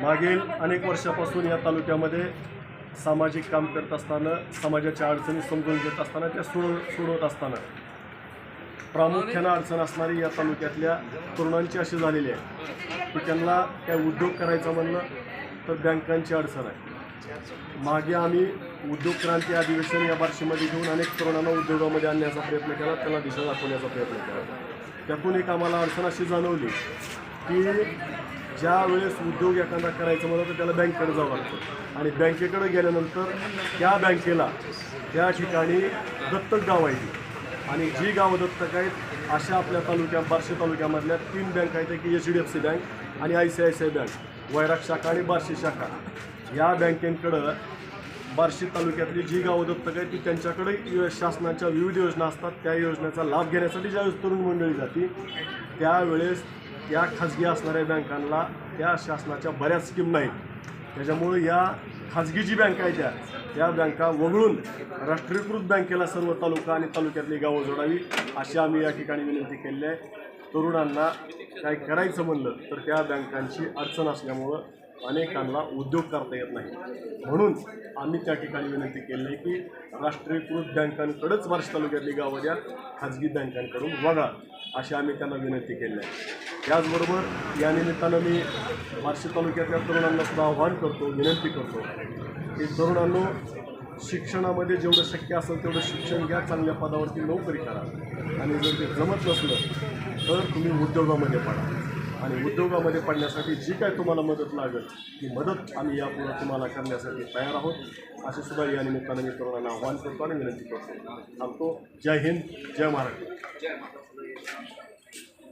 मागील अनेक वर्षापासून या तालुक्यामध्ये सामाजिक काम करत असताना समाजाच्या अडचणी समजून घेत असताना त्या सोडव सोडवत असताना प्रामुख्यानं अडचण असणारी या तालुक्यातल्या तरुणांची अशी झालेली आहे की त्यांना काय उद्योग करायचं म्हणलं तर बँकांची अडचण आहे. मागे आम्ही उद्योग क्रांती अधिवेशन या बार्शीमध्ये घेऊन अनेक तरुणांना उद्योगामध्ये आणण्याचा प्रयत्न केला त्यांना दिशा दाखवण्याचा प्रयत्न केला. त्यातून एक आम्हाला अडचण अशी जाणवली की ज्या वेळेस उद्योग एखादा करायचं म्हणलं तर त्याला बँकेकडे जावं लागतं. आणि बँकेकडे गेल्यानंतर त्या बँकेला त्या ठिकाणी दत्तक गाव आहे आणि जी गावं दत्तक आहेत अशा आपल्या तालुक्या बार्शी तालुक्यामधल्या तीन बँक आहेत की H D F C bank आणि I C I C I bank Vairag शाखा आणि बार्शी शाखा. या बँकेकडं बार्शी तालुक्यातली जी गावं दत्तक आहेत ती त्यांच्याकडे शासनाच्या विविध योजना असतात. त्या योजनेचा लाभ घेण्यासाठी ज्यावेळेस तरुण मंडळी जाते त्यावेळेस त्या खाजगी असणाऱ्या बँकांना त्या शासनाच्या बऱ्याच स्कीम नाहीत. त्याच्यामुळे या खाजगी जी बँका आहेत त्या त्या बँका वगळून राष्ट्रीयकृत बँकेला सर्व तालुका आणि तालुक्यातली गावं जोडावी अशी आम्ही या ठिकाणी विनंती केली आहे. तरुणांना काय करायचं म्हणलं तर त्या बँकांची अडचण असल्यामुळं अनेकांना उद्योग करता येत नाही. म्हणून आम्ही त्या ठिकाणी विनंती केली आहे की राष्ट्रीयकृत बँकांकडंच बार्शी तालुक्यातली गावं द्या खाजगी बँकांकडून वगळा अशी आम्ही त्यांना विनंती केली आहे. त्याचबरोबर या निमित्तानं मी बार्शी तालुक्यातल्या तरुणांना सुद्धा आव्हान करतो विनंती करतो की तरुणांनो शिक्षणामध्ये जेवढं शक्य असेल तेवढं शिक्षण घ्या चांगल्या पदावरती नोकरी करा. आणि जर ते जमत नसलं तर तुम्ही उद्योगामध्ये पडा. आणि उद्योगामध्ये पडण्यासाठी जी काय तुम्हाला मदत लागेल ती मदत आम्ही यापुढे तुम्हाला करण्यासाठी तयार आहोत. असे सुद्धा या निमित्तानं मी तरुणांना आव्हान करतो आणि विनंती करतो. थांबतो जय हिंद जय महाराष्ट्र.